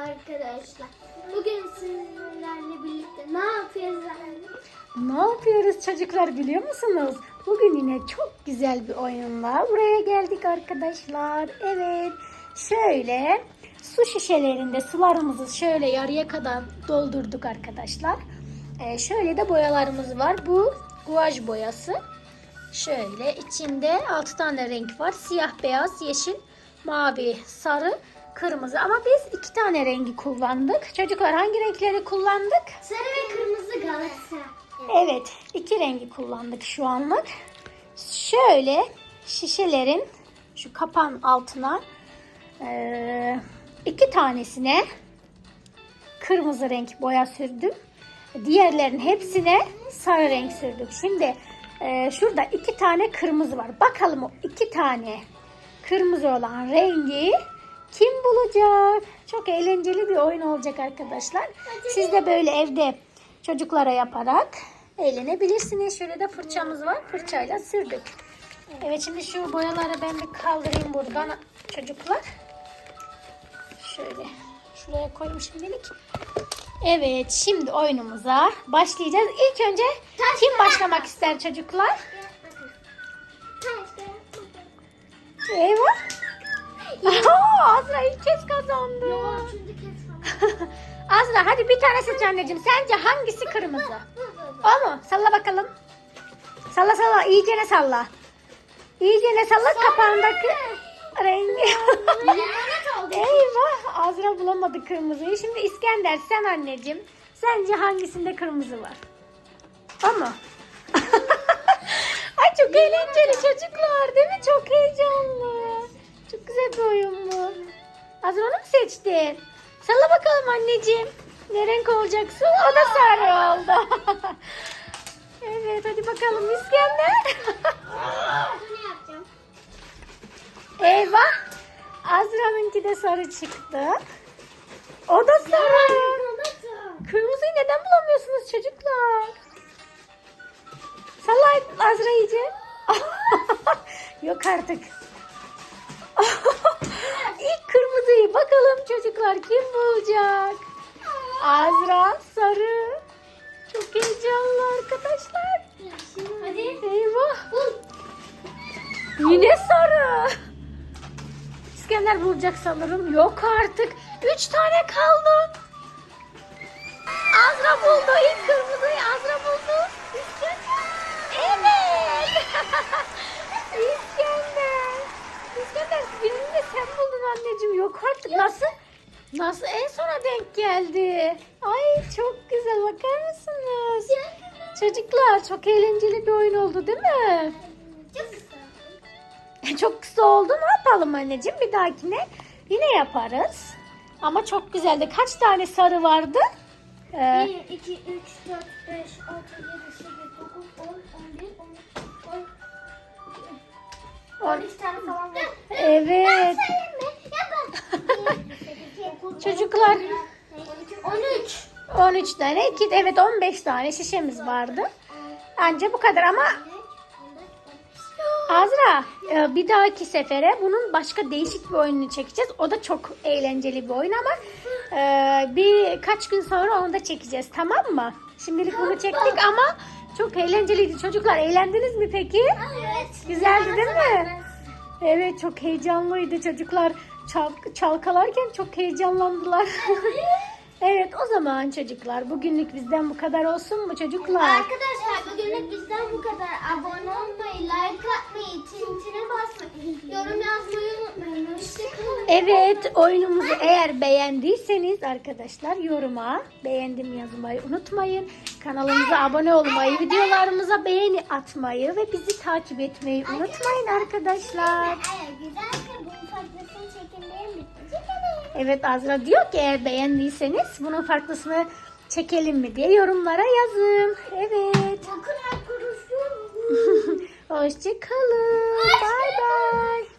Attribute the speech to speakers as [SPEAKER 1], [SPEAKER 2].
[SPEAKER 1] arkadaşlar. Bugün sizlerle birlikte ne yapıyoruz?
[SPEAKER 2] Ne yapıyoruz çocuklar biliyor musunuz? Bugün yine çok güzel bir oyunla buraya geldik arkadaşlar. Evet şöyle su şişelerinde sularımızı şöyle yarıya kadar doldurduk arkadaşlar. Ee, şöyle de boyalarımız var. Bu guaj boyası. Şöyle içinde 6 tane renk var. Siyah, beyaz, yeşil, mavi, sarı, kırmızı. Ama biz iki tane rengi kullandık. Çocuklar hangi renkleri kullandık?
[SPEAKER 1] Sarı ve kırmızı Galatasaray.
[SPEAKER 2] Evet, iki rengi kullandık şu anlık. Şöyle şişelerin şu kapan altına iki tanesine kırmızı renk boya sürdüm. Diğerlerin hepsine sarı renk sürdük. Şimdi şurada iki tane kırmızı var. Bakalım o iki tane kırmızı olan rengi kim bulacak? Çok eğlenceli bir oyun olacak arkadaşlar. Siz de böyle evde çocuklara yaparak eğlenebilirsiniz. Şöyle de fırçamız var. Fırçayla sürdük. Evet şimdi şu boyaları ben bir kaldırayım buradan çocuklar. Şöyle şuraya koyayım şimdilik. Evet şimdi oyunumuza başlayacağız. İlk önce kim başlamak ister çocuklar? Eyvah. Azra ilk kez kazandı.
[SPEAKER 1] Üçüncü kez falan.
[SPEAKER 2] Azra hadi bir tane seç anneciğim. Sence hangisi kırmızı? O mu? Salla bakalım. Salla salla. İyicene salla. İyicene salla kapağındaki rengi. Eyvah Azra bulamadı kırmızıyı. Şimdi İskender sen anneciğim. Sence hangisinde kırmızı var? O mu? Ay çok eğlenceli çocuklar değil mi? Çok heyecanlı. Güzel bir oyun bu. Azra onu mu seçtin? Salla bakalım anneciğim. Ne renk olacaksın? O da sarı oldu. evet hadi bakalım İskender.
[SPEAKER 1] Bunu yapacağım.
[SPEAKER 2] Eyvah. Azra'nınki de sarı çıktı. O da sarı. Kırmızıyı neden bulamıyorsunuz çocuklar? Salla Azra iyice. Yok artık. İlk kırmızıyı bakalım çocuklar kim bulacak? Azra sarı. Çok heyecanlı arkadaşlar.
[SPEAKER 1] Hadi.
[SPEAKER 2] Eyvah.
[SPEAKER 1] Bul.
[SPEAKER 2] Yine sarı. İskender bulacak sanırım. Yok artık. Üç tane kaldı. Anneciğim. Yok artık. Nasıl? Nasıl en sona denk geldi? Ay çok güzel. Bakar mısınız? Çocuklar çok eğlenceli bir oyun oldu değil mi?
[SPEAKER 1] Çok güzel.
[SPEAKER 2] Çok kısa oldu. Ne yapalım anneciğim? Bir dahakine yine yaparız. Ama çok güzeldi. Kaç tane sarı vardı? Ee,
[SPEAKER 1] 1, 2, 3, 4, 5, 6, 7, 8, 9, 10, 11, 12, 13 tane falan var.
[SPEAKER 2] evet. Çocuklar
[SPEAKER 1] 13.
[SPEAKER 2] 13 tane, iki, evet 15 tane şişemiz vardı. Anca bu kadar ama Azra e, bir dahaki sefere bunun başka değişik bir oyununu çekeceğiz. O da çok eğlenceli bir oyun ama e, birkaç gün sonra onu da çekeceğiz tamam mı? Şimdilik bunu çektik ama çok eğlenceliydi. Çocuklar eğlendiniz mi peki?
[SPEAKER 1] Evet.
[SPEAKER 2] Güzeldi değil mi? Evet çok heyecanlıydı çocuklar. Çal- çalkalarken çok heyecanlandılar. evet o zaman çocuklar bugünlük bizden bu kadar olsun mu çocuklar?
[SPEAKER 1] Arkadaşlar bugünlük bizden bu kadar. Abone olmayı, like atmayı, tintine basmayı, yorum yazmayı unutmayın. Hoşçakalın.
[SPEAKER 2] Evet oyunumuzu eğer beğendiyseniz arkadaşlar yoruma beğendim yazmayı unutmayın. Kanalımıza abone olmayı, videolarımıza beğeni atmayı ve bizi takip etmeyi unutmayın arkadaşlar. Evet Azra diyor ki eğer beğendiyseniz bunun farklısını çekelim mi diye yorumlara yazın. Evet. Hoşçakalın. Bay bay.